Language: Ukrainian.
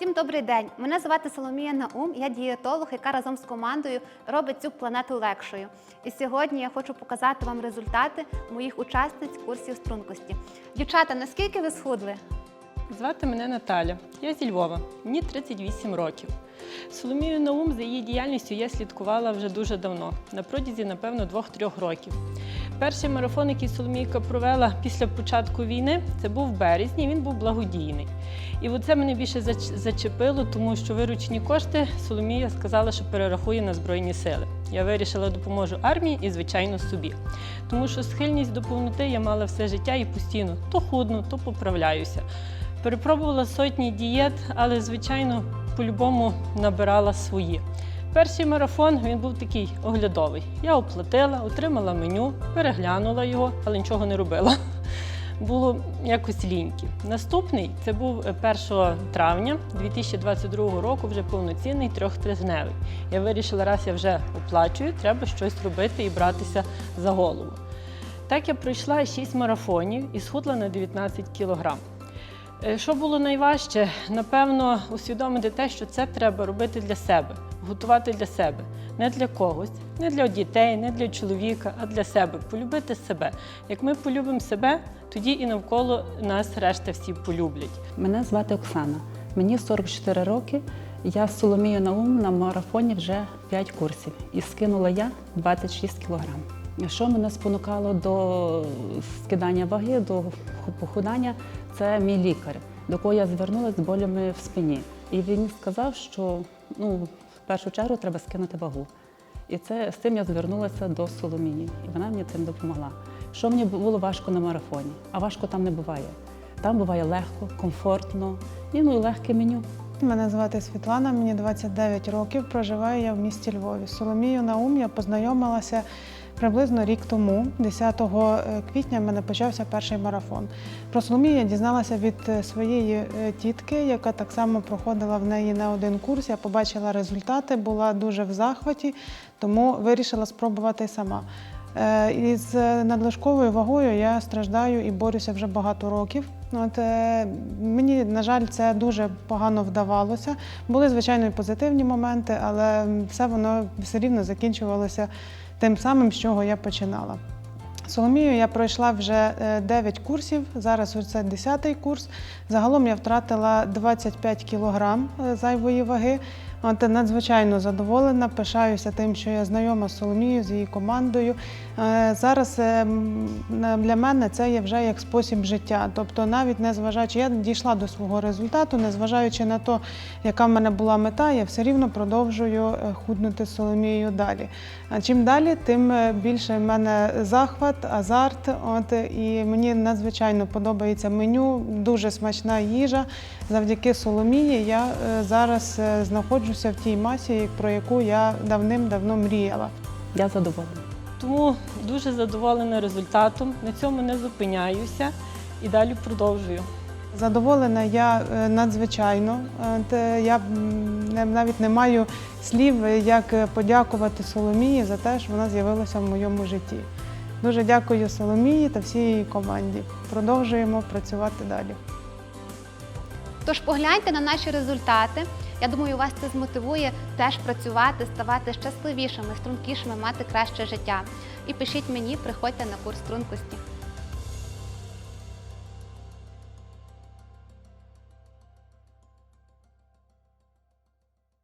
Всім добрий день. Мене звати Соломія Наум. Я дієтолог, яка разом з командою робить цю планету легшою. І сьогодні я хочу показати вам результати моїх учасниць курсів стрункості. Дівчата, наскільки ви схудли? Звати мене Наталя. Я зі Львова. Мені 38 років. Соломію Наум за її діяльністю я слідкувала вже дуже давно, на протязі, напевно, 2-3 років. Перший марафон, який Соломійка провела після початку війни, це був березні, він був благодійний. І оце мене більше зач- зачепило, тому що виручені кошти Соломія сказала, що перерахує на Збройні сили. Я вирішила допоможу армії і, звичайно, собі. Тому що схильність до повноти я мала все життя і постійно то худну, то поправляюся. Перепробувала сотні дієт, але, звичайно, по-любому набирала свої. Перший марафон він був такий оглядовий. Я оплатила, отримала меню, переглянула його, але нічого не робила. Було якось ліньки. Наступний це був е, 1 травня 2022 року, вже повноцінний трьохтижневий. Я вирішила, раз я вже оплачую, треба щось робити і братися за голову. Так я пройшла 6 марафонів і схудла на 19 кілограм. Е, Що було найважче? Напевно, усвідомити те, що це треба робити для себе, готувати для себе, не для когось, не для дітей, не для чоловіка, а для себе. Полюбити себе. Як ми полюбимо себе, тоді і навколо нас решта всі полюблять. Мене звати Оксана. Мені 44 роки. Я з Соломією Наум на марафоні вже 5 курсів і скинула я 26 кілограм. Що мене спонукало до скидання ваги, до похудання, це мій лікар, до кого я звернулася з болями в спині. І він сказав, що ну, першу чергу треба скинути вагу. І це з цим я звернулася до Соломії, і вона мені цим допомогла. Що мені було важко на марафоні? А важко там не буває. Там буває легко, комфортно і ну, легке меню. Мене звати Світлана, мені 29 років. Проживаю я в місті Львові. Соломію Наум я познайомилася приблизно рік тому. 10 квітня в мене почався перший марафон. Про Соломію я дізналася від е, своєї е, тітки, яка так само проходила в неї на один курс. Я побачила результати, була дуже в захваті, тому вирішила спробувати сама. Е, Із надлишковою вагою я страждаю і борюся вже багато років. От, е, мені, на жаль, це дуже погано вдавалося. Були, звичайно, і позитивні моменти, але все воно все рівно закінчувалося тим самим, з чого я починала. Соломію я пройшла вже 9 курсів, зараз це 10 курс. Загалом я втратила 25 кілограм е, зайвої ваги. От надзвичайно задоволена, пишаюся тим, що я знайома з Соломією, з її командою. Е, Зараз е, для мене це є вже як спосіб життя. Тобто, навіть не зважаючи, я дійшла до свого результату, незважаючи на те, яка в мене була мета, я все рівно продовжую е, худнути з Соломією далі. А чим далі, тим більше в мене захват, азарт. От і мені надзвичайно подобається меню, дуже смачна їжа. Завдяки Соломії я зараз е, знаходжуся в тій масі, про яку я давним-давно мріяла. Я задоволена. Тому дуже задоволена результатом. На цьому не зупиняюся і далі продовжую. Задоволена я е, надзвичайно. Е, Я навіть не маю слів, як подякувати Соломії за те, що вона з'явилася в моєму житті. Дуже дякую Соломії та всій її команді. Продовжуємо працювати далі. Тож погляньте на наші результати. Я думаю, вас це змотивує теж працювати, ставати щасливішими, стрункішими, мати краще життя. І пишіть мені, приходьте на курс стрункості.